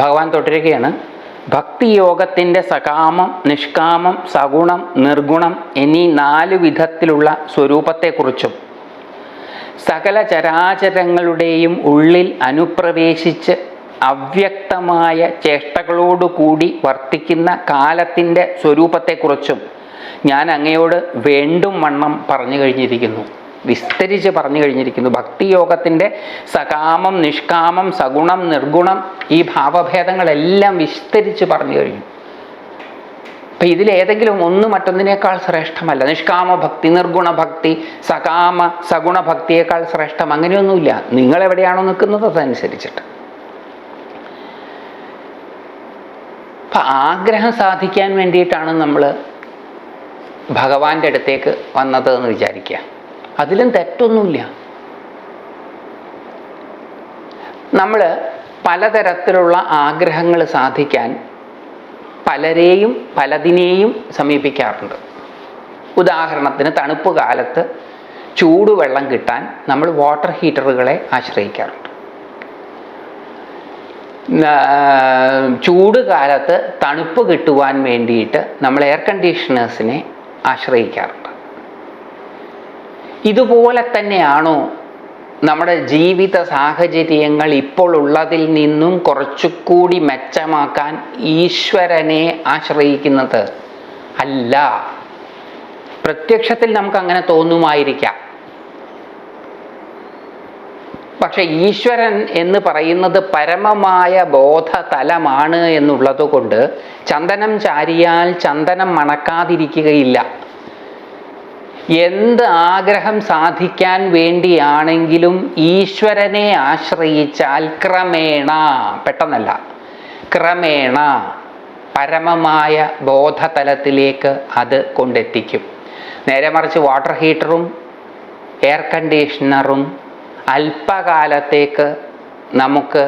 ഭഗവാൻ തൊട്ടിരിക്കുകയാണ്. ഭക്തിയോഗത്തിന്റെ സകാമം നിഷ്കാമം സഗുണം നിർഗുണം എന്നീ നാല് വിധത്തിലുള്ള സ്വരൂപത്തെക്കുറിച്ചും സകല ചരാചരങ്ങളുടെയും ഉള്ളിൽ അനുപ്രവേശിച്ച് അവ്യക്തമായ ചേഷ്ടകളോടുകൂടി വർത്തിക്കുന്ന കാലത്തിന്റെ സ്വരൂപത്തെക്കുറിച്ചും ഞാൻ അങ്ങയോട് വേണ്ടും വണ്ണം പറഞ്ഞു കഴിഞ്ഞിരിക്കുന്നു. വിസ്തരിച്ച് പറഞ്ഞു കഴിഞ്ഞിരിക്കുന്നു. ഭക്തിയോഗത്തിന്റെ സകാമം നിഷ്കാമം സഗുണം നിർഗുണം ഈ ഭാവഭേദങ്ങളെല്ലാം വിസ്തരിച്ച് പറഞ്ഞു കഴിഞ്ഞു. അപ്പം ഇതിലേതെങ്കിലും ഒന്ന് മറ്റൊന്നിനേക്കാൾ ശ്രേഷ്ഠമല്ല. നിഷ്കാമ ഭക്തി നിർഗുണ ഭക്തി സകാമ സഗുണ ഭക്തിയേക്കാൾ ശ്രേഷ്ഠം അങ്ങനെയൊന്നുമില്ല. നിങ്ങൾ എവിടെയാണോ നിൽക്കുന്നത് അതനുസരിച്ചിട്ട്. അപ്പം ആഗ്രഹം സാധിക്കാൻ വേണ്ടിയിട്ടാണ് നമ്മൾ ഭഗവാന്റെ അടുത്തേക്ക് വന്നത് എന്ന് വിചാരിക്കുക. അതിലും തെറ്റൊന്നുമില്ല. നമ്മൾ പലതരത്തിലുള്ള ആഗ്രഹങ്ങൾ സാധിക്കാൻ പലരെയും പലതിനെയും സമീപിക്കാറുണ്ട്. ഉദാഹരണത്തിന് തണുപ്പ് കാലത്ത് ചൂടുവെള്ളം കിട്ടാൻ നമ്മൾ വാട്ടർ ഹീറ്ററുകളെ ആശ്രയിക്കാറുണ്ട്. ചൂട് കാലത്ത് തണുപ്പ് കിട്ടുവാൻ വേണ്ടിയിട്ട് നമ്മൾ എയർ കണ്ടീഷണേഴ്സിനെ ആശ്രയിക്കാറുണ്ട്. ഇതുപോലെ തന്നെയാണോ നമ്മുടെ ജീവിത സാഹചര്യങ്ങൾ ഇപ്പോൾ ഉള്ളതിൽ നിന്നും കുറച്ചുകൂടി മെച്ചമാക്കാൻ ഈശ്വരനെ ആശ്രയിക്കുന്നത്? അല്ല. പ്രത്യക്ഷത്തിൽ നമുക്ക് അങ്ങനെ തോന്നുമായിരിക്കാം. പക്ഷെ ഈശ്വരൻ എന്ന് പറയുന്നത് പരമമായ ബോധതലമാണ് എന്നുള്ളത് കൊണ്ട് ചന്ദനം ചാരിയാൽ ചന്ദനം മണക്കാതിരിക്കുകയില്ല. എന്ത് ആഗ്രഹം സാധിക്കാൻ വേണ്ടിയാണെങ്കിലും ഈശ്വരനെ ആശ്രയിച്ചാൽ ക്രമേണ പെട്ടെന്നല്ല ക്രമേണ പരമമായ ബോധതലത്തിലേക്ക് അത് കൊണ്ടെത്തിക്കും. നേരെ മറിച്ച് വാട്ടർ ഹീറ്ററും എയർ കണ്ടീഷണറും അല്പകാലത്തേക്ക് നമുക്ക്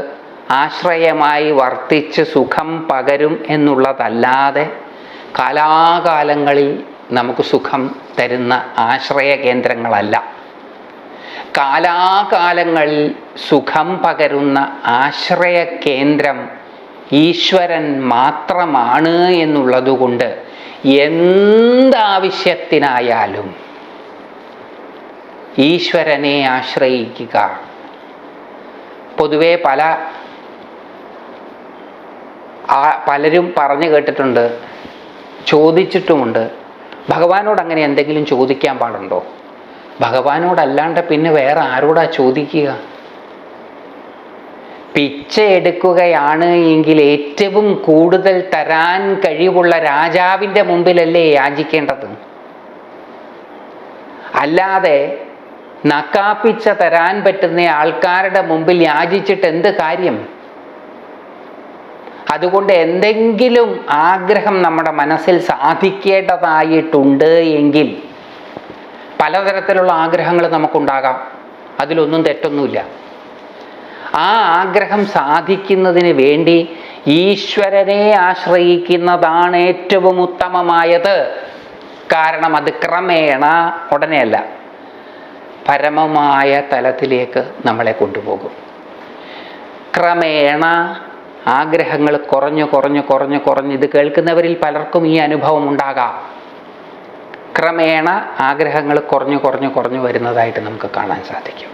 ആശ്രയമായി വർത്തിച്ച് സുഖം പകരും എന്നുള്ളതല്ലാതെ കാലാകാലങ്ങളിൽ നമുക്ക് സുഖം തരുന്ന ആശ്രയ കേന്ദ്രങ്ങളല്ല. കാലാകാലങ്ങളിൽ സുഖം പകരുന്ന ആശ്രയ കേന്ദ്രം ഈശ്വരൻ മാത്രമാണ് എന്നുള്ളതുകൊണ്ട് എന്താവശ്യത്തിനായാലും ഈശ്വരനെ ആശ്രയിക്കുക. പൊതുവെ പല പലരും പറഞ്ഞു കേട്ടിട്ടുണ്ട് ചോദിച്ചിട്ടുമുണ്ട് ഭഗവാനോട് അങ്ങനെ എന്തെങ്കിലും ചോദിക്കാൻ പാടുണ്ടോ? ഭഗവാനോടല്ലാണ്ട് പിന്നെ വേറെ ആരോടാ ചോദിക്കുക? പിച്ച എടുക്കുകയാണ് എങ്കിൽ ഏറ്റവും കൂടുതൽ തരാൻ കഴിവുള്ള രാജാവിന്റെ മുമ്പിലല്ലേ യാചിക്കേണ്ടത്? അല്ലാതെ നക്കാപ്പിച്ച തരാൻ പറ്റുന്ന ആൾക്കാരുടെ മുമ്പിൽ യാചിച്ചിട്ട് എന്ത് കാര്യം? അതുകൊണ്ട് എന്തെങ്കിലും ആഗ്രഹം നമ്മുടെ മനസ്സിൽ സാധിക്കേണ്ടതായിട്ടുണ്ട് എങ്കിൽ പലതരത്തിലുള്ള ആഗ്രഹങ്ങൾ നമുക്കുണ്ടാകാം. അതിലൊന്നും തെറ്റൊന്നുമില്ല. ആ ആഗ്രഹം സാധിക്കുന്നതിന് വേണ്ടി ഈശ്വരനെ ആശ്രയിക്കുന്നതാണ് ഏറ്റവും ഉത്തമമായത്. കാരണം അത് ക്രമേണ ഉടനെയല്ല പരമമായ തലത്തിലേക്ക് നമ്മളെ കൊണ്ടുപോകും. ക്രമേണ ആഗ്രഹങ്ങൾ കുറഞ്ഞു കുറഞ്ഞു കുറഞ്ഞു കുറഞ്ഞ്. ഇത് കേൾക്കുന്നവരിൽ പലർക്കും ഈ അനുഭവം ഉണ്ടാകാം. ക്രമേണ ആഗ്രഹങ്ങൾ കുറഞ്ഞു കുറഞ്ഞു കുറഞ്ഞു വരുന്നതായിട്ട് നമുക്ക് കാണാൻ സാധിക്കും.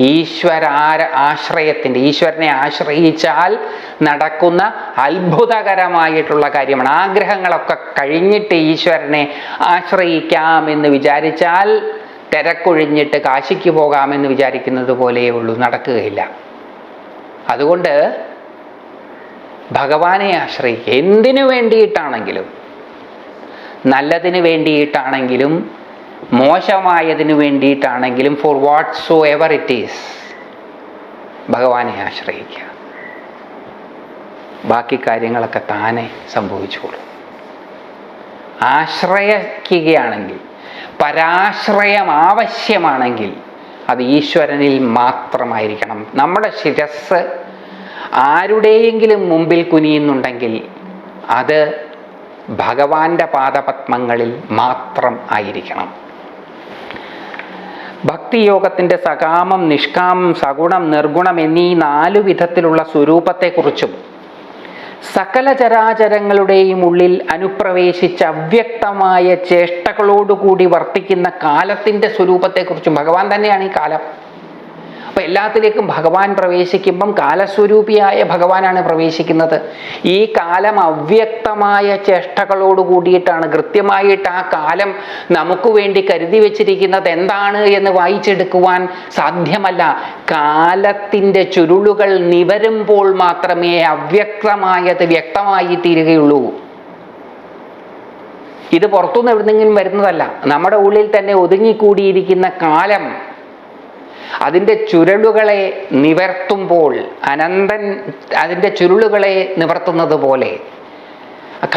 ഈശ്വരാര ആശ്രയത്തിന്റെ ഈശ്വരനെ ആശ്രയിച്ചാൽ നടക്കുന്ന അത്ഭുതകരമായിട്ടുള്ള കാര്യമാണ്. ആഗ്രഹങ്ങളൊക്കെ കഴിഞ്ഞിട്ട് ഈശ്വരനെ ആശ്രയിക്കാമെന്ന് വിചാരിച്ചാൽ തിരക്കൊഴിഞ്ഞിട്ട് കാശിക്ക് പോകാമെന്ന് വിചാരിക്കുന്നത് പോലെയേ ഉള്ളൂ നടക്കുകയില്ല. അതുകൊണ്ട് ഭഗവാനെ ആശ്രയിക്കുക. എന്തിനു വേണ്ടിയിട്ടാണെങ്കിലും നല്ലതിന് വേണ്ടിയിട്ടാണെങ്കിലും മോശമായതിന് വേണ്ടിയിട്ടാണെങ്കിലും for whatsoever it is ഭഗവാനെ ആശ്രയിക്കുക. ബാക്കി കാര്യങ്ങളൊക്കെ താനെ സംഭവിച്ചോളും ആശ്രയിക്കുകയാണെങ്കിൽ പരാശ്രയം ആവശ്യമാണെങ്കിൽ അത് ഈശ്വരനിൽ മാത്രമായിരിക്കണം. നമ്മുടെ ശിരസ് ആരുടെയെങ്കിലും മുമ്പിൽ കുനിയുന്നുണ്ടെങ്കിൽ അത് ഭഗവാന്റെ പാദപത്മങ്ങളിൽ മാത്രം ആയിരിക്കണം. ഭക്തിയോഗത്തിന്റെ സകാമം നിഷ്കാമം സഗുണം നിർഗുണം എന്നീ നാലു വിധത്തിലുള്ള സ്വരൂപത്തെക്കുറിച്ചും സകല ചരാചരങ്ങളുടെയും ഉള്ളിൽ അനുപ്രവേശിച്ച അവ്യക്തമായ ചേഷ്ടകളോടുകൂടി വർത്തിക്കുന്ന കാലത്തിന്റെ സ്വരൂപത്തെക്കുറിച്ചും ഭഗവാൻ തന്നെയാണ് ഈ കാലം. എല്ലാത്തിലേക്കും ഭഗവാൻ പ്രവേശിക്കുമ്പം കാലസ്വരൂപിയായ ഭഗവാനാണ് പ്രവേശിക്കുന്നത്. ഈ കാലം അവ്യക്തമായ ചേഷ്ടകളോട് കൂടിയിട്ടാണ്. കൃത്യമായിട്ട് ആ കാലം നമുക്ക് വേണ്ടി കരുതി വെച്ചിരിക്കുന്നത് എന്താണ് എന്ന് വായിച്ചെടുക്കുവാൻ സാധ്യമല്ല. കാലത്തിന്റെ ചുരുളുകൾ നിവരുമ്പോൾ മാത്രമേ അവ്യക്തമായത് വ്യക്തമായി തീരുകയുള്ളൂ ഇത് പുറത്തുനിന്ന് എവിടുന്നെങ്കിലും വരുന്നതല്ല. നമ്മുടെ ഉള്ളിൽ തന്നെ ഒതുങ്ങിക്കൂടിയിരിക്കുന്ന കാലം അതിന്റെ ചുരുളുകളെ നിവർത്തുമ്പോൾ അനന്തൻ അതിന്റെ ചുരുളുകളെ നിവർത്തുന്നത് പോലെ.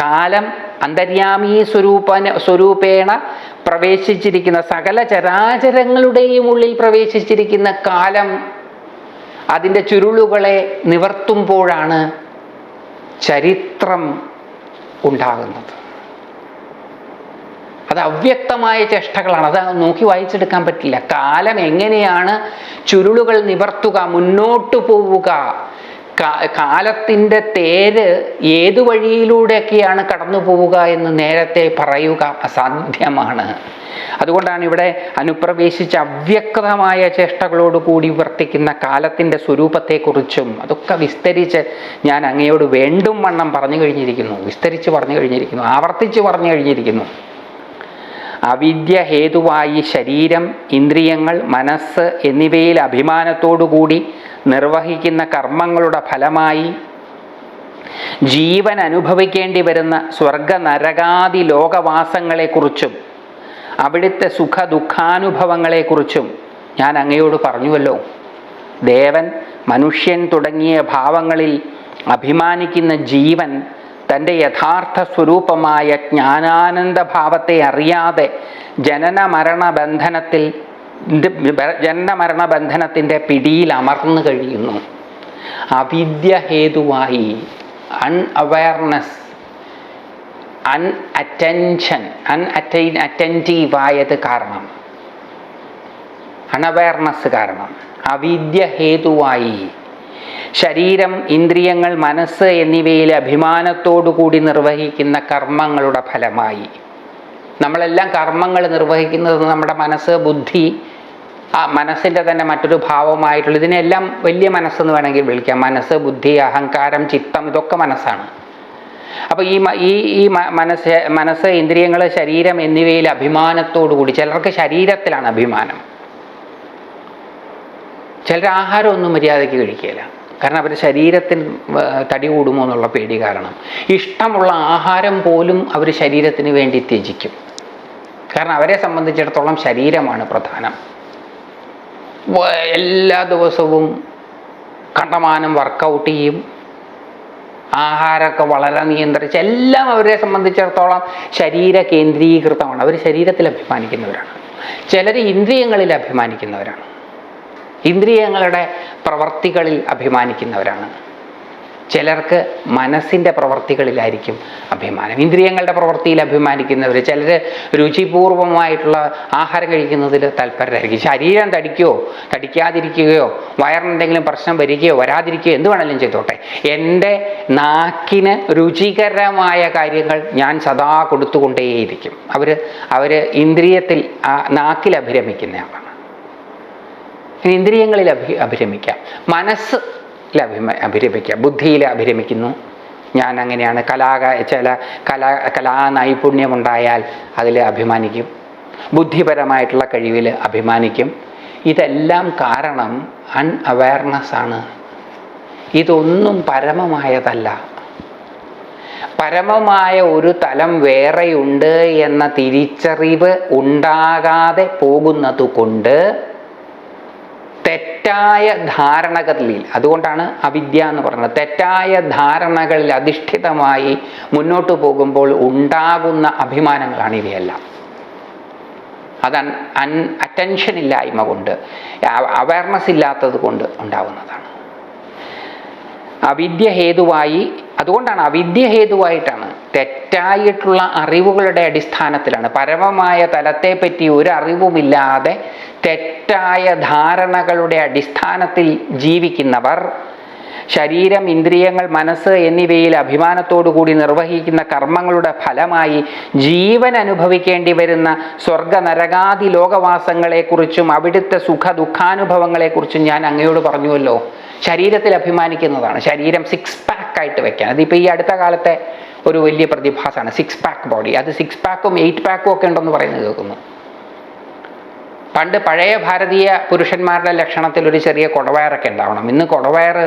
കാലം അന്തര്യാമീ സ്വരൂപന സ്വരൂപേണ പ്രവേശിച്ചിരിക്കുന്ന സകല ചരാചരങ്ങളുടെയും ഉള്ളിൽ പ്രവേശിച്ചിരിക്കുന്ന കാലം അതിന്റെ ചുരുളുകളെ നിവർത്തുമ്പോഴാണ് ചരിത്രം ഉണ്ടാകുന്നത്. അത് അവ്യക്തമായ ചേഷ്ടകളാണ്. അത് നോക്കി വായിച്ചെടുക്കാൻ പറ്റില്ല. കാലം എങ്ങനെയാണ് ചുരുളുകൾ നിവർത്തുക മുന്നോട്ട് പോവുക കാലത്തിന്റെ തേര് ഏതു വഴിയിലൂടെയൊക്കെയാണ് കടന്നു പോവുക എന്ന് നേരത്തെ പറയുക അസാധ്യമാണ്. അതുകൊണ്ടാണ് ഇവിടെ അനുപ്രവേശിച്ച അവ്യക്തമായ ചേഷ്ടകളോട് കൂടി വർത്തിക്കുന്ന കാലത്തിന്റെ സ്വരൂപത്തെക്കുറിച്ചും അതൊക്കെ വിസ്തരിച്ച് ഞാൻ അങ്ങയോട് വേണ്ടും വണ്ണം പറഞ്ഞു കഴിഞ്ഞിരിക്കുന്നു. വിസ്തരിച്ച് പറഞ്ഞു കഴിഞ്ഞിരിക്കുന്നു. ആവർത്തിച്ച് പറഞ്ഞു കഴിഞ്ഞിരിക്കുന്നു. അവിദ്യ ഹേതുവായി ശരീരം ഇന്ദ്രിയങ്ങൾ മനസ്സ് എന്നിവയിൽ അഭിമാനത്തോടുകൂടി നിർവഹിക്കുന്ന കർമ്മങ്ങളുടെ ഫലമായി ജീവൻ അനുഭവിക്കേണ്ടി വരുന്ന സ്വർഗ നരകാദി ലോകവാസങ്ങളെക്കുറിച്ചും അവിടുത്തെ സുഖ ദുഃഖാനുഭവങ്ങളെക്കുറിച്ചും ഞാൻ അങ്ങയോട് പറഞ്ഞുവല്ലോ. ദേവൻ മനുഷ്യൻ തുടങ്ങിയ ഭാവങ്ങളിൽ അഭിമാനിക്കുന്ന ജീവൻ തന്റെ യഥാർത്ഥ സ്വരൂപമായ ജ്ഞാനാനന്ദ ഭാവത്തെ അറിയാതെ ജനന മരണ ബന്ധനത്തിൽ ജനന മരണ ബന്ധനത്തിന്റെ പിടിയിൽ അമർന്നു കഴിയുന്നു. അവിദ്യ ഹേതുവായി unawareness un attention un attain അറ്റന്റീവായത് കാരണം. അണവയർനെസ് കാരണം. അവിദ്യ ഹേതുവായി ശരീരം ഇന്ദ്രിയങ്ങൾ മനസ്സ് എന്നിവയിൽ അഭിമാനത്തോടുകൂടി നിർവഹിക്കുന്ന കർമ്മങ്ങളുടെ ഫലമായി. നമ്മളെല്ലാം കർമ്മങ്ങൾ നിർവഹിക്കുന്നത് നമ്മുടെ മനസ്സ് ബുദ്ധി ആ മനസ്സിന്റെ തന്നെ മറ്റൊരു ഭാവമായിട്ടുള്ള ഇതിനെല്ലാം വലിയ മനസ്സെന്ന് വേണമെങ്കിൽ വിളിക്കാം. മനസ്സ് ബുദ്ധി അഹങ്കാരം ചിത്തം ഇതൊക്കെ മനസ്സാണ്. അപ്പോൾ ഈ ഈ ഈ മനസ്സ് മനസ്സ് ഇന്ദ്രിയങ്ങൾ ശരീരം എന്നിവയിൽ അഭിമാനത്തോടു കൂടി ചിലർക്ക് ശരീരത്തിലാണ് അഭിമാനം. ചിലർ ആഹാരമൊന്നും മര്യാദയ്ക്ക് കഴിക്കില്ല കാരണം അവരുടെ ശരീരത്തിൽ തടി കൂടുമോ എന്നുള്ള പേടി കാരണം. ഇഷ്ടമുള്ള ആഹാരം പോലും അവർ ശരീരത്തിന് വേണ്ടി ത്യജിക്കും. കാരണം അവരെ സംബന്ധിച്ചിടത്തോളം ശരീരമാണ് പ്രധാനം. എല്ലാ ദിവസവും കണ്ടമാനം വർക്കൗട്ട് ചെയ്യും. ആഹാരമൊക്കെ വളരെ നിയന്ത്രിച്ച് എല്ലാം അവരെ സംബന്ധിച്ചിടത്തോളം ശരീര കേന്ദ്രീകൃതമാണ്. അവർ ശരീരത്തിൽ അഭിമാനിക്കുന്നവരാണ്. ചിലർ ഇന്ദ്രിയങ്ങളിൽ അഭിമാനിക്കുന്നവരാണ്. ഇന്ദ്രിയങ്ങളുടെ പ്രവർത്തികളിൽ അഭിമാനിക്കുന്നവരാണ്. ചിലർക്ക് മനസ്സിന്റെ പ്രവർത്തികളിലായിരിക്കും അഭിമാനം. ഇന്ദ്രിയങ്ങളുടെ പ്രവൃത്തിയിൽ അഭിമാനിക്കുന്നവർ ചിലർ രുചിപൂർവമായിട്ടുള്ള ആഹാരം കഴിക്കുന്നതിൽ തൽപരരായിരിക്കും. ശരീരം തടിക്കുകയോ തടിക്കാതിരിക്കുകയോ വയറിനെന്തെങ്കിലും പ്രശ്നം വരികയോ വരാതിരിക്കുകയോ എന്ത് വേണമെങ്കിലും ചെയ്തോട്ടെ. എന്റെ നാക്കിന് രുചികരമായ കാര്യങ്ങൾ ഞാൻ സദാ കൊടുത്തുകൊണ്ടേയിരിക്കും. അവർ അവർ ഇന്ദ്രിയത്തിൽ നാക്കിൽ അഭിരമിക്കുന്നയാളാണ് ഇന്ദ്രിയങ്ങളിൽ അഭി അഭിരമിക്കാം. മനസ്സിൽ അഭിമ അഭിരമിക്കാം. ബുദ്ധിയിൽ അഭിരമിക്കുന്നു. ഞാൻ അങ്ങനെയാണ്. കലാക ചില കലാ കലാ നൈപുണ്യമുണ്ടായാൽ അതിൽ അഭിമാനിക്കും. ബുദ്ധിപരമായിട്ടുള്ള കഴിവിൽ അഭിമാനിക്കും. ഇതെല്ലാം കാരണം അൺ ആണ്. ഇതൊന്നും പരമമായതല്ല. പരമമായ ഒരു തലം വേറെയുണ്ട് എന്ന തിരിച്ചറിവ് ഉണ്ടാകാതെ പോകുന്നത് കൊണ്ട് തെറ്റായ ധാരണകളിൽ അതുകൊണ്ടാണ് അവിദ്യ എന്ന് പറയുന്നത് തെറ്റായ ധാരണകളിൽ അധിഷ്ഠിതമായി മുന്നോട്ട് പോകുമ്പോൾ ഉണ്ടാകുന്ന അഭിമാനങ്ങളാണ് ഇവയെല്ലാം. അത് അൻ അറ്റൻഷൻ ഇല്ലായ്മ കൊണ്ട് അവയർനെസ് ഇല്ലാത്തത് കൊണ്ട് ഉണ്ടാവുന്നതാണ്. അവിദ്യ ഹേതുവായി അതുകൊണ്ടാണ് അവിദ്യ ഹേതുവായിട്ടാണ് തെറ്റായിട്ടുള്ള അറിവുകളുടെ അടിസ്ഥാനത്തിലാണ്. പരമമായ തലത്തെ പറ്റി ഒരു അറിവുമില്ലാതെ തെറ്റായ ധാരണകളുടെ അടിസ്ഥാനത്തിൽ ജീവിക്കുന്നവർ ശരീരം ഇന്ദ്രിയങ്ങൾ മനസ്സ് എന്നിവയിൽ അഭിമാനത്തോടുകൂടി നിർവഹിക്കുന്ന കർമ്മങ്ങളുടെ ഫലമായി ജീവൻ അനുഭവിക്കേണ്ടി വരുന്ന സ്വർഗ നരകാദി ലോകവാസങ്ങളെക്കുറിച്ചും അവിടുത്തെ സുഖ ദുഃഖാനുഭവങ്ങളെക്കുറിച്ചും ഞാൻ അങ്ങയോട് പറഞ്ഞുവല്ലോ. ശരീരത്തിൽ അഭിമാനിക്കുന്നതാണ്. ശരീരം സിക്സ് പാക്ക് ആയിട്ട് വെക്കാൻ. അതിപ്പോൾ ഈ അടുത്ത കാലത്തെ ഒരു വലിയ പ്രതിഭാസമാണ്. സിക്സ് പാക്ക് ബോഡി അത് സിക്സ് പാക്കും എയ്റ്റ് പാക്കും ഒക്കെ ഉണ്ടെന്ന് പറയുന്നത് കേൾക്കുന്നു. പണ്ട് പഴയ ഭാരതീയ പുരുഷന്മാരുടെ ലക്ഷണത്തിൽ ഒരു ചെറിയ കൊടവയറൊക്കെ ഉണ്ടാവണം. ഇന്ന് കൊടവയർ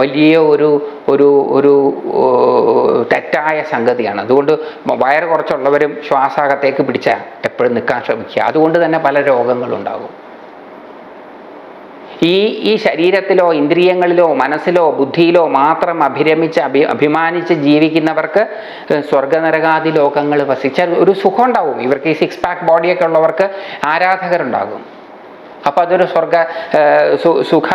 വലിയ ഒരു ഒരു ഒരു തെറ്റായ സംഗതിയാണ്. അതുകൊണ്ട് വയറ് കുറച്ചുള്ളവരും ശ്വാസാകത്തേക്ക് പിടിച്ചാൽ എപ്പോഴും നിൽക്കാൻ ശ്രമിക്കുക. അതുകൊണ്ട് തന്നെ പല രോഗങ്ങളുണ്ടാകും. ഈ ഈ ശരീരത്തിലോ ഇന്ദ്രിയങ്ങളിലോ മനസ്സിലോ ബുദ്ധിയിലോ മാത്രം അഭിരമിച്ച് അഭി അഭിമാനിച്ച് ജീവിക്കുന്നവർക്ക് സ്വർഗനരകാദി ലോകങ്ങൾ വസിച്ച ഒരു സുഖം ഉണ്ടാവും ഇവർക്ക് ഈ സിക്സ് പാക്ക് ബോഡിയൊക്കെ ഉള്ളവർക്ക് ആരാധകരുണ്ടാകും. അപ്പം അതൊരു സ്വർഗ സുഖ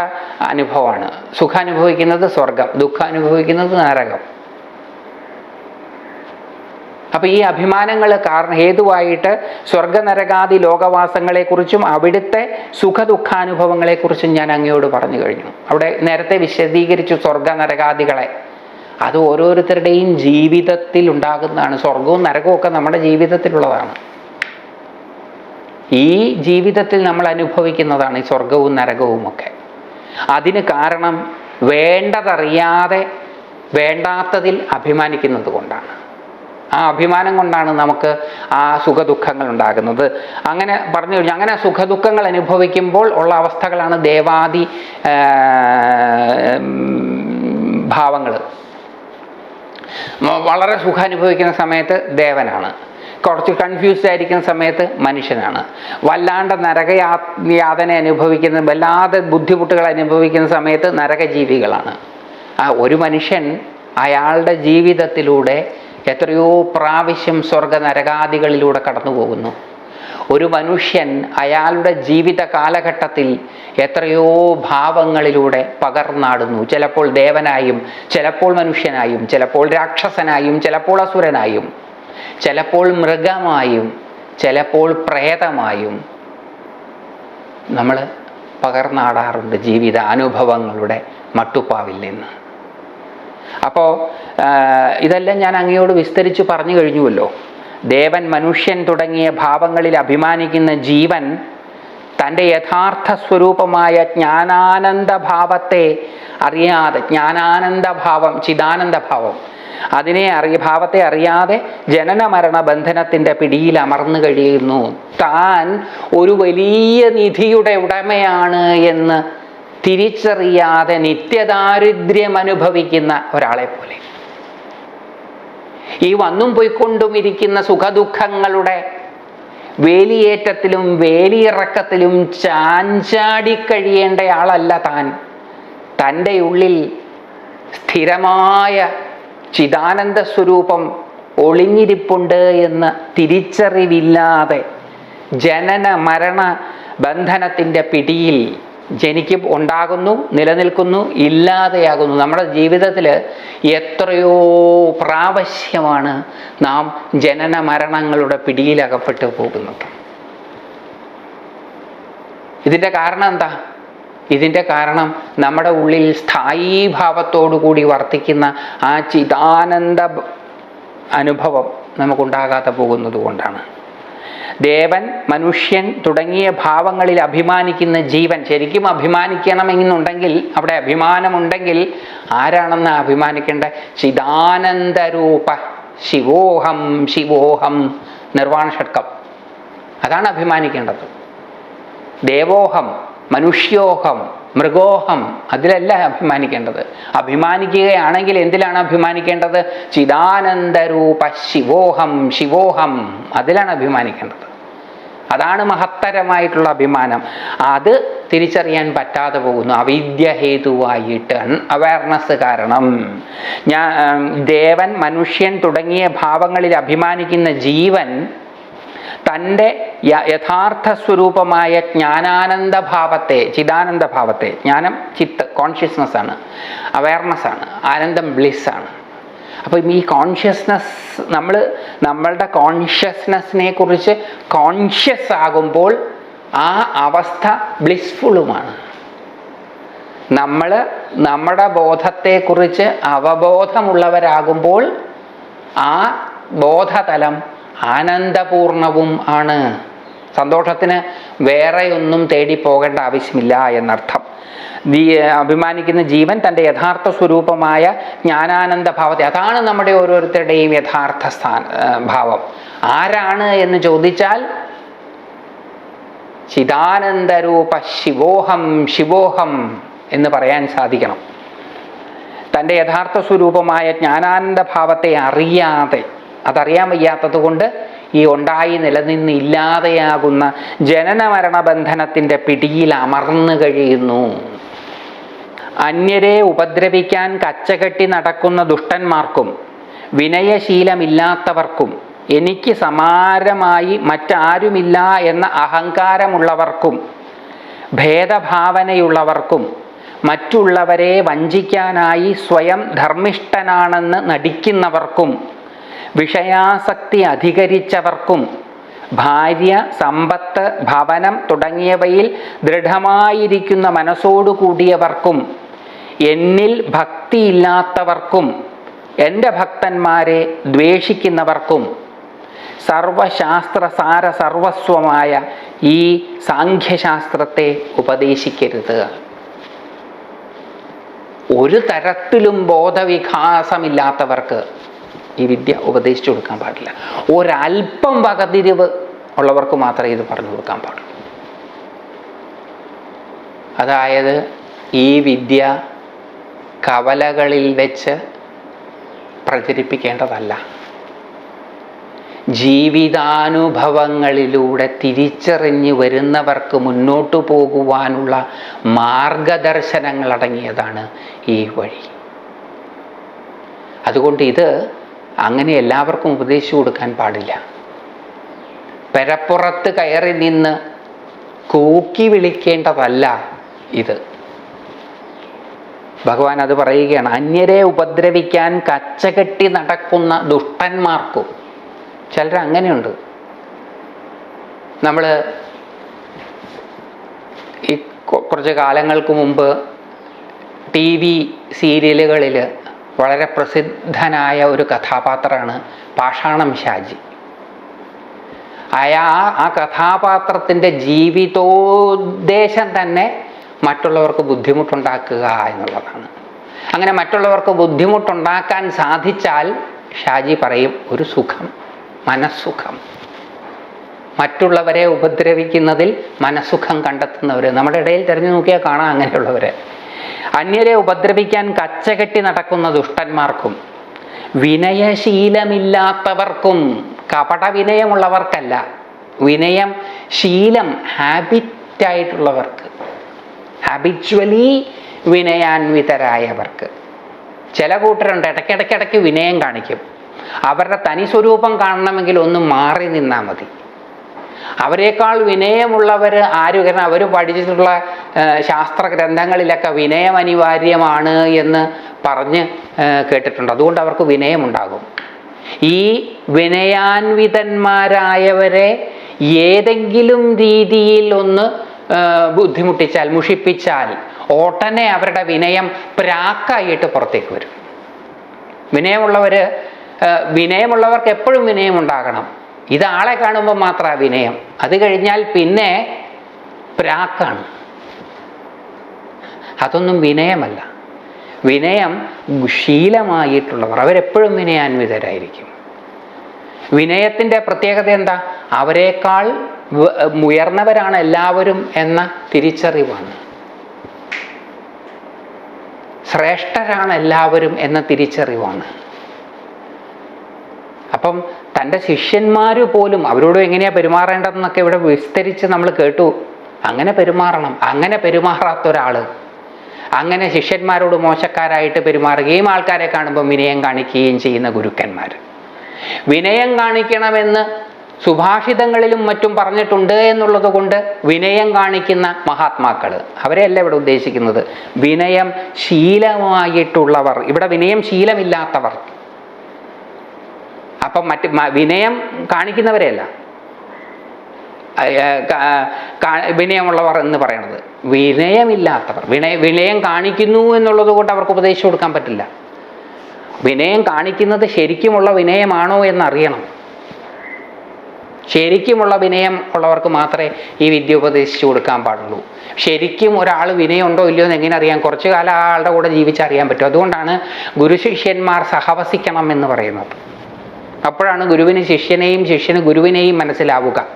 അനുഭവമാണ്. സുഖം അനുഭവിക്കുന്നത് സ്വർഗം ദുഃഖം അനുഭവിക്കുന്നത് നരകം. അപ്പൊ ഈ അഭിമാനങ്ങൾ കാരണം ഹേതുവായിട്ട് സ്വർഗനരകാദി ലോകവാസങ്ങളെക്കുറിച്ചും അവിടുത്തെ സുഖദുഃഖാനുഭവങ്ങളെക്കുറിച്ചും ഞാൻ അങ്ങയോട് പറഞ്ഞു കഴിഞ്ഞു. അവിടെ നേരത്തെ വിശദീകരിച്ചു സ്വർഗനരകാദികളെ. അത് ഓരോരുത്തരുടെയും ജീവിതത്തിൽ ഉണ്ടാകുന്നതാണ്. സ്വർഗവും നരകവും ഒക്കെ നമ്മുടെ ജീവിതത്തിലുള്ളതാണ്. ഈ ജീവിതത്തിൽ നമ്മൾ അനുഭവിക്കുന്നതാണ് ഈ സ്വർഗവും നരകവും ഒക്കെ. അതിന് കാരണം വേണ്ടതറിയാതെ വേണ്ടാത്തതിൽ അഭിമാനിക്കുന്നത് കൊണ്ടാണ്. ആ അഭിമാനം കൊണ്ടാണ് നമുക്ക് ആ സുഖദുഃഖങ്ങൾ ഉണ്ടാകുന്നത്. അങ്ങനെ പറഞ്ഞു കഴിഞ്ഞാൽ അങ്ങനെ സുഖദുഃഖങ്ങൾ അനുഭവിക്കുമ്പോൾ ഉള്ള അവസ്ഥകളാണ് ദേവാദി ഭാവങ്ങൾ. വളരെ സുഖം അനുഭവിക്കുന്ന സമയത്ത് ദേവനാണ്. കുറച്ച് കൺഫ്യൂസ്ഡ് ആയിരിക്കുന്ന സമയത്ത് മനുഷ്യനാണ്. വല്ലാണ്ട് നരകയാ യാതന അനുഭവിക്കുന്ന വല്ലാതെ ബുദ്ധിമുട്ടുകൾ അനുഭവിക്കുന്ന സമയത്ത് നരകജീവികളാണ്. ആ ഒരു മനുഷ്യൻ അയാളുടെ ജീവിതത്തിലൂടെ എത്രയോ പ്രാവശ്യം സ്വർഗ നരകാദികളിലൂടെ കടന്നു പോകുന്നു ഒരു മനുഷ്യൻ അയാളുടെ ജീവിത കാലഘട്ടത്തിൽ എത്രയോ ഭാവങ്ങളിലൂടെ പകർന്നാടുന്നു. ചിലപ്പോൾ ദേവനായും ചിലപ്പോൾ മനുഷ്യനായും ചിലപ്പോൾ രാക്ഷസനായും ചിലപ്പോൾ അസുരനായും ചിലപ്പോൾ മൃഗമായും ചിലപ്പോൾ പ്രേതമായും നമ്മൾ പകർന്നാടാറുണ്ട് ജീവിത അനുഭവങ്ങളുടെ മട്ടുപ്പാവിൽ നിന്ന്. അപ്പോൾ ഇതെല്ലാം ഞാൻ അങ്ങയോട് വിസ്തരിച്ച് പറഞ്ഞു കഴിഞ്ഞുവല്ലോ. ദേവൻ മനുഷ്യൻ തുടങ്ങിയ ഭാവങ്ങളിൽ അഭിമാനിക്കുന്ന ജീവൻ തന്റെ യഥാർത്ഥ സ്വരൂപമായ ജ്ഞാനാനന്ദ ഭാവത്തെ അറിയാതെ ജ്ഞാനാനന്ദ ഭാവം ചിദാനന്ദ ഭാവം അതിനെ അറിയ ഭാവത്തെ അറിയാതെ ജനന മരണ ബന്ധനത്തിന്റെ പിടിയിൽ അമർന്നു കഴിയുന്നു. താൻ ഒരു വലിയ നിധിയുടെ ഉടമയാണ് എന്ന് തിരിച്ചറിയാതെ നിത്യദാരിദ്ര്യം അനുഭവിക്കുന്ന ഒരാളെ പോലെ. ഈ വന്നും പോയിക്കൊണ്ടും ഇരിക്കുന്ന സുഖദുഃഖങ്ങളുടെ വേലിയേറ്റത്തിലും വേലിയിറക്കത്തിലും ചാഞ്ചാടി കഴിയേണ്ടയാളല്ല താൻ. തന്റെ ഉള്ളിൽ സ്ഥിരമായ ചിദാനന്ദ സ്വരൂപം ഒളിഞ്ഞിരിപ്പുണ്ട് എന്ന് തിരിച്ചറിവില്ലാതെ ജനന മരണ ബന്ധനത്തിന്റെ പിടിയിൽ ജനിക്കും ഉണ്ടാകുന്നു നിലനിൽക്കുന്നു ഇല്ലാതെയാകുന്നു. നമ്മുടെ ജീവിതത്തിൽ എത്രയോ പ്രാവശ്യമാണ് നാം ജനന മരണങ്ങളുടെ പിടിയിലകപ്പെട്ടു പോകുന്നത്. ഇതിന്റെ കാരണം എന്താ? ഇതിന്റെ കാരണം നമ്മുടെ ഉള്ളിൽ സ്ഥായീ കൂടി വർത്തിക്കുന്ന ആ ചിതാനന്ദ അനുഭവം നമുക്കുണ്ടാകാതെ പോകുന്നത് കൊണ്ടാണ്. ദേവൻ മനുഷ്യൻ തുടങ്ങിയ ഭാവങ്ങളിൽ അഭിമാനിക്കുന്ന ജീവൻ ശരിക്കും അഭിമാനിക്കണമെന്നുണ്ടെങ്കിൽ അവിടെ അഭിമാനമുണ്ടെങ്കിൽ ആരാണെന്ന് അഭിമാനിക്കേണ്ട? ചിദാനന്ദരൂപ ശിവോഹം ശിവോഹം നിർവാണ ഷട്കം അതാണ് അഭിമാനിക്കേണ്ടത്. ദേവോഹം മനുഷ്യോഹം മൃഗോഹം അതിലല്ല അഭിമാനിക്കേണ്ടത്. അഭിമാനിക്കുകയാണെങ്കിൽ എന്തിലാണ് അഭിമാനിക്കേണ്ടത്? ചിദാനന്ദരൂപ ശിവോഹം ശിവോഹം അതിലാണ് അഭിമാനിക്കേണ്ടത്. അതാണ് മഹത്തരമായിട്ടുള്ള അഭിമാനം. അത് തിരിച്ചറിയാൻ പറ്റാതെ പോകുന്നു. അവിദ്യ ഹേതുവായിട്ട് അവയർനെസ് കാരണം. ഞാൻ ദേവൻ മനുഷ്യൻ തുടങ്ങിയ ഭാവങ്ങളിൽ അഭിമാനിക്കുന്ന ജീവൻ തന്റെ യഥാർത്ഥ സ്വരൂപമായ ജ്ഞാനാനന്ദ ഭാവത്തെ ചിദാനന്ദ ഭാവത്തെ ജ്ഞാനം ചിത്ത് കോൺഷ്യസ്നസ് ആണ്. അവയർനെസ് ആണ്. ആനന്ദം ബ്ലിസ് ആണ്. അപ്പം ഈ കോൺഷ്യസ്നസ് നമ്മൾ നമ്മളുടെ കോൺഷ്യസ്നെസ്സിനെ കുറിച്ച് കോൺഷ്യസ് ആകുമ്പോൾ ആ അവസ്ഥ ബ്ലിസ്ഫുള്ളുമാണ് നമ്മൾ നമ്മുടെ ബോധത്തെക്കുറിച്ച് അവബോധമുള്ളവരാകുമ്പോൾ ആ ബോധതലം ആനന്ദപൂർണവും ആണ്. സന്തോഷത്തിന് വേറെയൊന്നും തേടി പോകേണ്ട ആവശ്യമില്ല എന്നർത്ഥം. അഭിമാനിക്കുന്ന ജീവൻ തന്റെ യഥാർത്ഥ സ്വരൂപമായ ജ്ഞാനാനന്ദ ഭാവത്തെ അതാണ് നമ്മുടെ ഓരോരുത്തരുടെയും യഥാർത്ഥ സ്ഥാന ഭാവം. ആരാണ് എന്ന് ചോദിച്ചാൽ ചിദാനന്ദരൂപ ശിവോഹം ശിവോഹം എന്ന് പറയാൻ സാധിക്കണം. തന്റെ യഥാർത്ഥ സ്വരൂപമായ ജ്ഞാനാനന്ദ ഭാവത്തെ അറിയാതെ അതറിയാൻ വയ്യാത്തത് കൊണ്ട് ഈ ഉണ്ടായി നിലനിന്ന് ഇല്ലാതെയാകുന്ന ജനന മരണ ബന്ധനത്തിന്റെ പിടിയിൽ അമർന്നു കഴിയുന്നു. അന്യരെ ഉപദ്രവിക്കാൻ കച്ചകെട്ടി നടക്കുന്ന ദുഷ്ടന്മാർക്കും വിനയശീലമില്ലാത്തവർക്കും എനിക്ക് സമാരമായി മറ്റാരുമില്ല എന്ന അഹങ്കാരമുള്ളവർക്കും ഭേദഭാവനയുള്ളവർക്കും മറ്റുള്ളവരെ വഞ്ചിക്കാനായി സ്വയം ധർമ്മിഷ്ഠനാണെന്ന് നടിക്കുന്നവർക്കും വിഷയാസക്തി അധികരിച്ചവർക്കും ഭാര്യ സമ്പത്ത് ഭവനം തുടങ്ങിയവയിൽ ദൃഢമായിരിക്കുന്ന മനസ്സോടുകൂടിയവർക്കും എന്നിൽ ഭക്തിയില്ലാത്തവർക്കും എന്റെ ഭക്തന്മാരെ ദ്വേഷിക്കുന്നവർക്കും സർവശാസ്ത്രസാര സർവസ്വമായ ഈ സാഖ്യശാസ്ത്രത്തെ ഉപദേശിക്കരുത്. ഒരു തരത്തിലും ബോധവികാസമില്ലാത്തവർക്ക് ഈ വിദ്യ ഉപദേശിച്ചു കൊടുക്കാൻ പാടില്ല. ഒരല്പം വകതിരിവ് ഉള്ളവർക്ക് മാത്രമേ ഇത് പറഞ്ഞു കൊടുക്കാൻ പാടുള്ളൂ. അതായത് ഈ വിദ്യ കവലകളിൽ വെച്ച് പ്രചരിപ്പിക്കേണ്ടതല്ല. ജീവിതാനുഭവങ്ങളിലൂടെ തിരിച്ചറിഞ്ഞു വരുന്നവർക്ക് മുന്നോട്ടു പോകുവാനുള്ള മാർഗദർശനങ്ങൾ അടങ്ങിയതാണ് ഈ വഴി. അതുകൊണ്ട് ഇത് അങ്ങനെ എല്ലാവർക്കും ഉപദേശിച്ചു കൊടുക്കാൻ പാടില്ല. പെരപ്പുറത്ത് കയറി നിന്ന് കൂക്കി വിളിക്കേണ്ടതല്ല ഇത്. ഭഗവാൻ അത് പറയുകയാണ് അന്യരെ ഉപദ്രവിക്കാൻ കച്ചകെട്ടി നടക്കുന്ന ദുഷ്ടന്മാർക്കും. ചിലർ അങ്ങനെയുണ്ട്. നമ്മൾ ഈ കുറച്ച് കാലങ്ങൾക്ക് മുമ്പ് ടി വി സീരിയലുകളിൽ വളരെ പ്രസിദ്ധനായ ഒരു കഥാപാത്രമാണ് പാഷാണം ഷാജി. അയാ ആ കഥാപാത്രത്തിന്റെ ജീവിതോദ്ദേശം തന്നെ മറ്റുള്ളവർക്ക് ബുദ്ധിമുട്ടുണ്ടാക്കുക എന്നുള്ളതാണ്. അങ്ങനെ മറ്റുള്ളവർക്ക് ബുദ്ധിമുട്ടുണ്ടാക്കാൻ സാധിച്ചാൽ ഷാജി പറയും ഒരു സുഖം മനസ്സുഖം. മറ്റുള്ളവരെ ഉപദ്രവിക്കുന്നതിൽ മനസ്സുഖം കണ്ടെത്തുന്നവർ നമ്മുടെ ഇടയിൽ തിരഞ്ഞു നോക്കിയാൽ കാണാം അങ്ങനെയുള്ളവരെ. അന്യരെ ഉപദ്രവിക്കാൻ കച്ചകെട്ടി നടക്കുന്ന ദുഷ്ടന്മാർക്കും വിനയശീലമില്ലാത്തവർക്കും കപട വിനയമുള്ളവർക്കല്ല വിനയം ശീലം ഹാബിറ്റായിട്ടുള്ളവർക്ക് ഹാബിച്വലി വിനയാൻവിതരായവർക്ക്. ചില കൂട്ടരുണ്ട് ഇടയ്ക്കിടയ്ക്കിടയ്ക്ക് വിനയം കാണിക്കും. അവരുടെ തനി സ്വരൂപം കാണണമെങ്കിൽ ഒന്ന് മാറി നിന്നാൽ മതി. അവരെക്കാൾ വിനയമുള്ളവർ ആര്? കാരണം അവർ പഠിച്ചിട്ടുള്ള ശാസ്ത്ര ഗ്രന്ഥങ്ങളിലൊക്കെ വിനയം അനിവാര്യമാണ് എന്ന് പറഞ്ഞ് കേട്ടിട്ടുണ്ട്. അതുകൊണ്ട് അവർക്ക് വിനയമുണ്ടാകും. ഈ വിനയാൻവിതന്മാരായവരെ ഏതെങ്കിലും രീതിയിൽ ഒന്ന് ബുദ്ധിമുട്ടിച്ചാൽ മുഷിപ്പിച്ചാൽ ഓട്ടനെ അവരുടെ വിനയം പ്രാക്കായിട്ട് പുറത്തേക്ക് വരും. വിനയമുള്ളവർ വിനയമുള്ളവർക്ക് എപ്പോഴും വിനയം ഉണ്ടാകണം ഇത് ആളെ കാണുമ്പോൾ മാത്രം അഭിനയം അത് കഴിഞ്ഞാൽ പിന്നെ പ്രാക്കാണ്. അതൊന്നും വിനയമല്ല. വിനയം ശീലമായിട്ടുള്ളവർ. അവരെപ്പോഴും വിനയാൻവിതരായിരിക്കും വിനയത്തിന്റെ പ്രത്യേകത എന്താ? അവരെക്കാൾ ഉയർന്നവരാണ് എല്ലാവരും എന്ന തിരിച്ചറിവാണ്. ശ്രേഷ്ഠരാണ് എല്ലാവരും എന്ന തിരിച്ചറിവാണ്. അപ്പം തന്റെ ശിഷ്യന്മാർ പോലും അവരോട് എങ്ങനെയാണ് പെരുമാറേണ്ടതെന്നൊക്കെ ഇവിടെ വിസ്തരിച്ച് നമ്മൾ കേട്ടു. അങ്ങനെ പെരുമാറണം. അങ്ങനെ പെരുമാറാത്ത ഒരാൾ അങ്ങനെ ശിഷ്യന്മാരോട് മോശക്കാരായിട്ട് പെരുമാറുകയും ആൾക്കാരെ കാണുമ്പോൾ വിനയം കാണിക്കുകയും ചെയ്യുന്ന ഗുരുക്കന്മാർ വിനയം കാണിക്കണമെന്ന് സുഭാഷിതങ്ങളിലും മറ്റും പറഞ്ഞിട്ടുണ്ട് എന്നുള്ളത് കൊണ്ട് വിനയം കാണിക്കുന്ന മഹാത്മാക്കൾ അവരെയല്ല ഇവിടെ ഉദ്ദേശിക്കുന്നത്. വിനയം ശീലമായിട്ടുള്ളവർ. ഇവിടെ വിനയം ശീലമില്ലാത്തവർ. അപ്പം മറ്റ് വിനയം കാണിക്കുന്നവരെയല്ല. വിനയമുള്ളവർ എന്ന് പറയുന്നത് വിനയമില്ലാത്തവർ. വിനയ വിനയം കാണിക്കുന്നു എന്നുള്ളത് കൊണ്ട് അവർക്ക് ഉപദേശിച്ചു കൊടുക്കാൻ പറ്റില്ല. വിനയം കാണിക്കുന്നത് ശരിക്കുമുള്ള വിനയമാണോ എന്നറിയണം. ശരിക്കുമുള്ള വിനയം ഉള്ളവർക്ക് മാത്രമേ ഈ വിദ്യ ഉപദേശിച്ചു കൊടുക്കാൻ പാടുള്ളൂ. ശരിക്കും ഒരാൾ വിനയമുണ്ടോ ഇല്ലയോ എന്ന് എങ്ങനെ അറിയാം? കുറച്ചു കാലം ആളുടെ കൂടെ ജീവിച്ചറിയാൻ പറ്റും. അതുകൊണ്ടാണ് ഗുരുശിഷ്യന്മാർ സഹവസിക്കണം എന്ന് പറയുന്നത്. അപ്പോഴാണ് ഗുരുവിന് ശിഷ്യനെയും ശിഷ്യന് ഗുരുവിനെയും മനസ്സിലാവുക.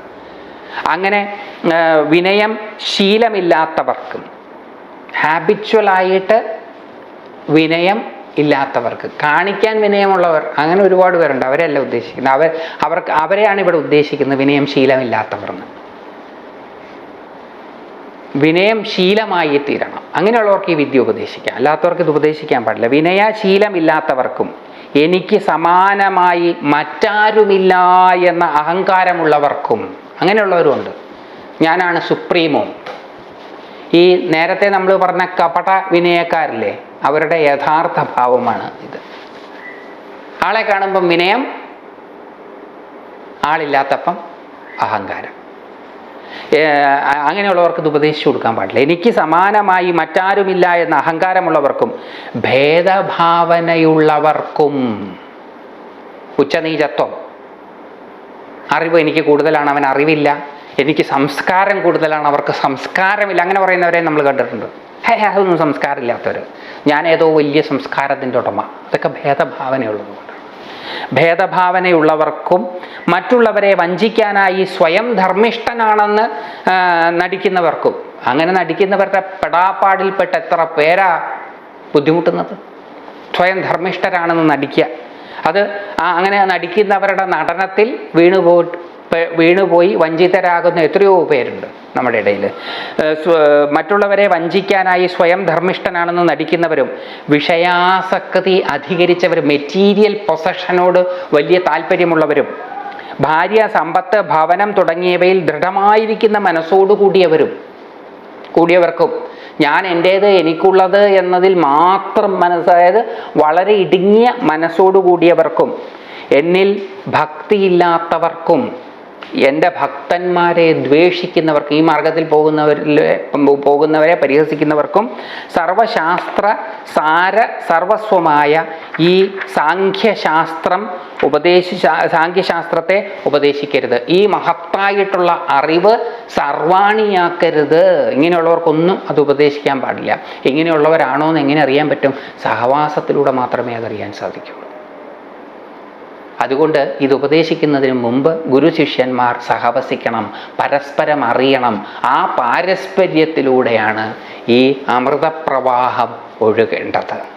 അങ്ങനെ വിനയം ശീലമില്ലാത്തവർക്കും ഹാബിച്വലായിട്ട് വിനയം ഇല്ലാത്തവർക്ക് കാണിക്കാൻ വിനയമുള്ളവർ അങ്ങനെ ഒരുപാട് പേരുണ്ട്. അവരല്ല ഉദ്ദേശിക്കുന്നത്. അവർ അവർക്ക് അവരെയാണ് ഇവിടെ ഉദ്ദേശിക്കുന്നത് വിനയം ശീലമില്ലാത്തവർ എന്ന് വിനയം ശീലമായി തീരണം. അങ്ങനെയുള്ളവർക്ക് ഈ വിദ്യ ഉപദേശിക്കാം. അല്ലാത്തവർക്ക് ഇത് ഉപദേശിക്കാൻ പാടില്ല. വിനയശീലമില്ലാത്തവർക്കും എനിക്ക് സമാനമായി മറ്റാരുമില്ല എന്ന അഹങ്കാരമുള്ളവർക്കും അങ്ങനെയുള്ളവരുമുണ്ട്. ഞാനാണ് സുപ്രീമോ? ഈ നേരത്തെ നമ്മൾ പറഞ്ഞ കപട വിനയക്കാരില്ലേ അവരുടെ യഥാർത്ഥ ഭാവമാണ് ഇത്. ആളെ കാണുമ്പം വിനയം ആളില്ലാത്തപ്പം അഹങ്കാരം. അങ്ങനെയുള്ളവർക്ക് ഇത് ഉപദേശിച്ചു കൊടുക്കാൻ പാടില്ല. എനിക്ക് സമാനമായി മറ്റാരുമില്ല എന്ന അഹങ്കാരമുള്ളവർക്കും ഭേദഭാവനയുള്ളവർക്കും ഉച്ചനീചത്വം. അറിവ് എനിക്ക് കൂടുതലാണ് അവൻ അറിവില്ല. എനിക്ക് സംസ്കാരം കൂടുതലാണ് അവർക്ക് സംസ്കാരമില്ല. അങ്ങനെ പറയുന്നവരെ നമ്മൾ കണ്ടിട്ടുണ്ട്. ഹേ അതൊന്നും സംസ്കാരമില്ലാത്തവർ ഞാൻ ഏതോ വലിയ സംസ്കാരത്തിന്റെ ഉടമ. അതൊക്കെ ഭേദഭാവനയുള്ളതുകൊണ്ടാണ്. ഭേദഭാവനയുള്ളവർക്കും മറ്റുള്ളവരെ വഞ്ചിക്കാനായി സ്വയം ധർമ്മിഷ്ഠനാണെന്ന് നടിക്കുന്നവർക്കും. അങ്ങനെ നടിക്കുന്നവരുടെ പെടാപ്പാടിൽപ്പെട്ട എത്ര പേരാ ബുദ്ധിമുട്ടുന്നത്? സ്വയം ധർമ്മിഷ്ഠരാണെന്ന് നടിക്കുക. അത് അങ്ങനെ നടിക്കുന്നവരുടെ നടനത്തിൽ വീണുപോ പെ- വീണുപോയി വഞ്ചിതരാകുന്ന എത്രയോ പേരുണ്ട് നമ്മുടെ ഇടയിൽ മറ്റുള്ളവരെ വഞ്ചിക്കാനായി സ്വയം ധർമ്മിഷ്ഠനാണെന്ന് നടിക്കുന്നവരും വിഷയാസക്തി അധികരിച്ചവർ മെറ്റീരിയൽ പൊസഷനോട് വലിയ താല്പര്യമുള്ളവരും ഭാര്യ സമ്പത്ത് ഭവനം തുടങ്ങിയവയിൽ ദൃഢമായിരിക്കുന്ന മനസ്സോടുകൂടിയവരും കൂടിയവർക്കും ഞാൻ എന്റേത് എനിക്കുള്ളത് എന്നതിൽ മാത്രം മനസ്സായത് വളരെ ഇടുങ്ങിയ മനസ്സോടു കൂടിയവർക്കും എന്നിൽ ഭക്തിയില്ലാത്തവർക്കും എന്റെ ഭക്തന്മാരെ ദ്വേഷിക്കുന്നവർക്ക് ഈ മാർഗത്തിൽ പോകുന്നവരിൽ പോകുന്നവരെ പരിഹസിക്കുന്നവർക്കും സർവശാസ്ത്ര സാര സർവസ്വമായ ഈ സാഖ്യശാസ്ത്രം ഉപദേശി സാഖ്യശാസ്ത്രത്തെ ഉപദേശിക്കരുത്. ഈ മഹത്തായിട്ടുള്ള അറിവ് സർവാണിയാക്കരുത്. ഇങ്ങനെയുള്ളവർക്കൊന്നും അത് ഉപദേശിക്കാൻ പാടില്ല. ഇങ്ങനെയുള്ളവരാണോ എന്ന് എങ്ങനെ അറിയാൻ പറ്റും? സഹവാസത്തിലൂടെ മാത്രമേ അതറിയാൻ സാധിക്കുള്ളൂ അതുകൊണ്ട് ഇത് ഉപദേശിക്കുന്നതിന് മുമ്പ് ഗുരു ശിഷ്യന്മാർ സഹവസിക്കണം പരസ്പരം അറിയണം. ആ പാരസ്പര്യത്തിലൂടെയാണ് ഈ അമൃതപ്രവാഹം ഒഴുകേണ്ടത്.